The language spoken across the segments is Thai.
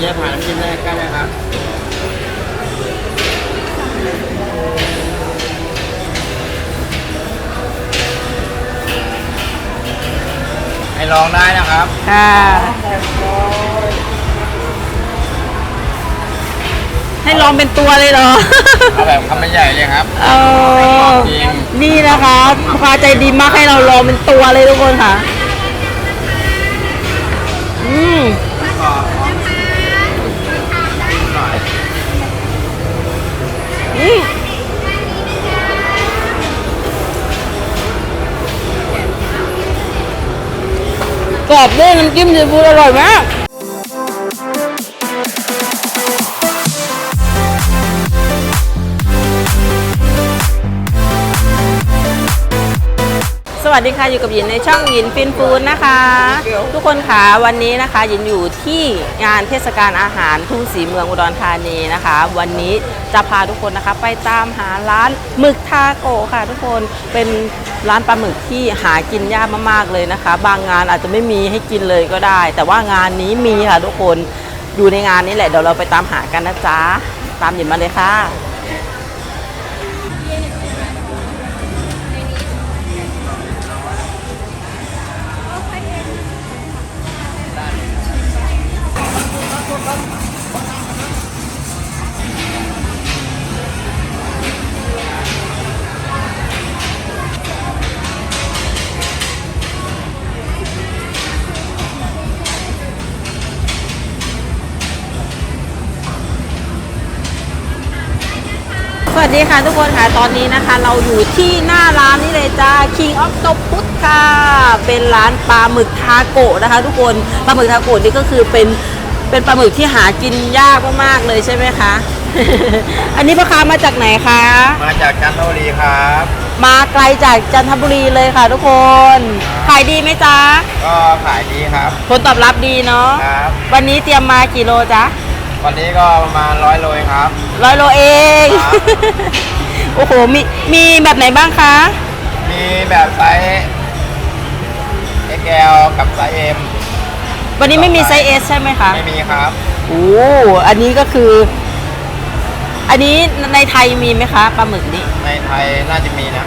เนี่ยผ่านน้ำจิ้มแรกกันเลยครับให้ลองได้นะครับ ค่ะ ให้ลองเป็นตัวเลยเหรอ เอาแบบคำใหญ่เลยครับเออจริงนี่นะคะลูกค้าใจดีมากให้เราลองเป็นตัวเลยทุกคนค่ะ อืม กรอบด้วยน้ำจิ้มซีฟู้ดอร่อยมากสวัสดีค่ะอยู่กับหยินในช่องหยินฟินฟู้ดนะคะ ทุกคนคะวันนี้นะคะหยินอยู่ ที่งานเทศกาลอาหารทุ่งสีเมืองอุดรธานีนะคะ วันนี้จะพาทุกคนนะคะ ไปตามหาร้านหมึกทาโกค่ะ ทุกคนเป็นร้านปลาหมึกที่หากินยากมากๆเลยนะคะ บางงานอาจจะไม่มีให้กินเลยก็ได้ แต่ว่างานนี้มีค่ะทุกคนอยู่ในงานนี้แหละเดี๋ยวเราไปตามหากันนะจ๊ะตามหยินมาเลยค่ะ วัสดีค่ะทุกคนค่ะตอนนี้นะคะ เราอยู่ที่หน้าร้านนี่เลยจ้า King of t o p u s ค่ะเป็นร้านปลาหมึกทาโกะนะคะ ทุกคนปลาหมึกทาโกะนี่ก็คือเป็นเป็นปลาหมึกที่หากินยากมากๆเลยใช่ไหมคะ อันนี้พ่อค้ามาจากไหนคะ มาจากจันทบุรีครับ มาไกลจากจันทบุรีเลยค่ะ ทุกคน ขายดีไหมจ๊ะก็ขายดีครับ ผลตอบรับดีเนาะครับ วันนี้เตรียมมากี่โลจ๊ะ วันนี้ก็ประมาณร้อยโลเองครับ ร้อยโลเอง ครับ โอ้โห มีมีแบบไหนบ้างคะ มีแบบไซส์ XL กับไซส์ M วันนี้ไม่มีไซส์ S ใช่ไหมคะ ไม่มีครับ โอ้อันนี้ก็คือ อันนี้ในไทยมีไหมคะปลาหมึกนี่ในไทยน่าจะมีนะ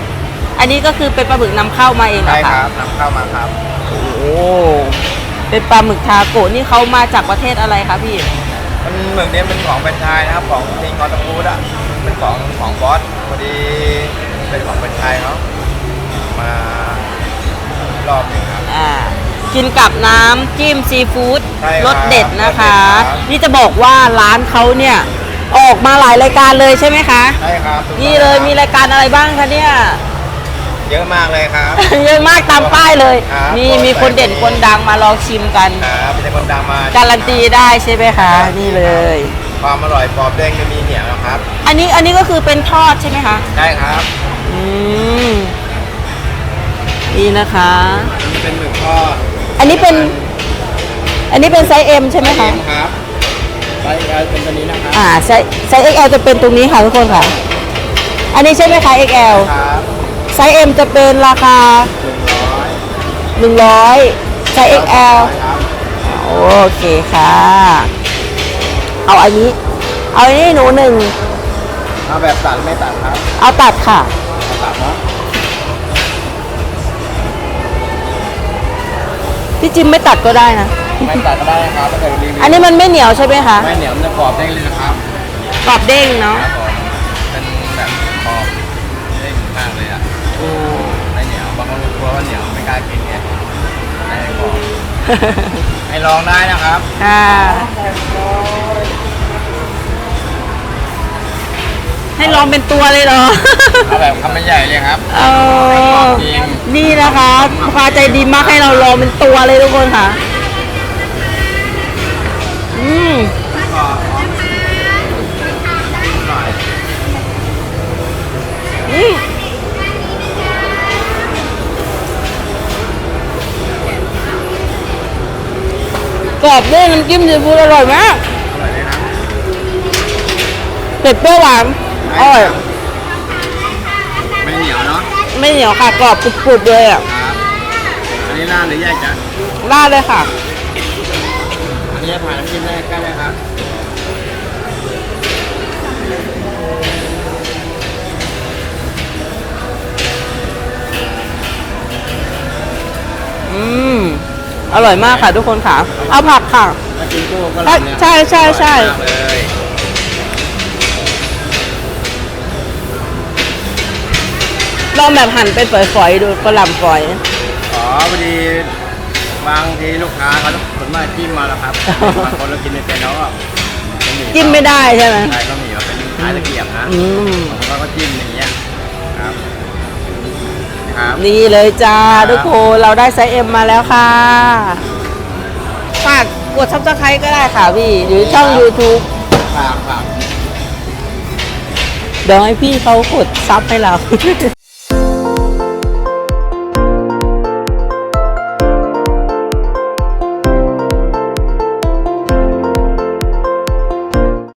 อันนี้ก็คือเป็นปลาหมึกนำเข้ามาเองเหรใช่อคคะรับนำเข้ามาครับ โอ้ เป็นปลาหมึกทาโกะนี่เขามาจากประเทศอะไรคะพี่ มันหมึกนี้เป็นของเป็นชายนะครับของทิงกอตฟูดอะเป็นของของบอสพอดีเป็นของเป็นชายเขามารอบหนึ่งครับ อ่ากินกับน้ำจิ้มซีฟู้ดใช่ครับรสเด็ดนะคะรสเด็ดครับนี่จะบอกว่าร้านเขาเนี่ย ออกมาหลายรายการเลยใช่ไหมคะใช่ครับถูกต้องนี่เลยครับมีรายการอะไรบ้างคะเนี่ย เยอะมากเลยครับ เยอะมากตามป้าย เลย ครับนี่โปรดมีคนเด่นใส่คนดังมาลองชิมกัน ครับเป็นคนดังมาการันตีได้ใช่ไหมคะ นี่เลย ความอร่อยปอบเด้งจะมีเหนียวนะครับอันนี้อันนี้ก็คือเป็นทอดใช่ไหมคะ ใช่ครับอืม นี่นะคะนี่เป็นหมึกทอดอันนี้เป็น อันนี้เป็นไซส์ M ใช่ไหมคะ เอ็มครับไซส์ L เป็นตัวนี้นะครับอ่าไซส์ไซส์ XL จะเป็นตรงนี้ค่ะทุกคนค่ะ อันนี้ใช่ไหมคะ XL ครับไซส์ M จะเป็นราคาหนึ่งร้อย 100ไซส์ XL ครับโอเคค่ะ เอาอันนี้ เอาอันนี้หนูหนึ่ง เอาแบบตัดไม่ตัดครับเอาตัดค่ะเอาตัดเนาะพี่จิมไม่ตัดก็ได้นะ ไม่ตัดก็ได้ครับถ้าเกิดรีวิวอันนี้มันไม่เหนียวใช่ไหมคะไม่เหนียวมันจะกรอบเด้งเลยนะครับกรอบเด้งเนาะครับผมเป็นแบบกรอบเด้งมากเลยอะอืมไม่เหนียวบางคนกลัวว่าเหนียวไม่กล้ากินไงไม่ให้กรอบ ให้ลองได้นะครับ ค่ะ ให้ลองเป็นตัวเลยเหรอ เอาแบบคำใหญ่เลยครับเออจริงนี่นะคะลูกค้าใจดีมากให้เราลองเป็นตัวเลยทุกคนค่ะ กรอบด้วยน้ำจิ้มซีฟู้ดอร่อยมากอร่อยเลยนะเผ็ดเปรี้ยวหวานอร่อยไม่เหนียวเนาะไม่เหนียวค่ะกรอบกรุบๆเลยอะครับอันนี้ราดหรือแยกจ้ะราดเลยค่ะอันนี้ผ่านน้ำจิ้มได้ใกล้เลยครับ อร่อยมากค่ะทุกคนค่ะ เอาผักค่ะ มากินกู้ก็ใช่ใช่ใช่ใช่ อร่อยมากเลยลองแบบหั่นเป็นฝอยๆดูกระหล่ำฝอย อ๋อพอดีบางทีลูกค้าเขาต้องขนมาจิ้มมาแล้วครับบางคนเรากินไม่เป็นแล้วก็จิ้มไม่ได้ใช่ไหมใช่ก็มีว่าเป็นไม้ตะเกียบนะอืม บางคนก็จิ้มอย่างเงี้ยครับ ครับนี่เลยจ้าครับ ทุกคนเราได้ไซส์เอ็มมาแล้วค่ะฝากกดซับสไครต์ก็ได้ค่ะพี่ หรือช่อง YouTube ฝากฝาก เดี๋ยวให้พี่เขากดซับให้เรา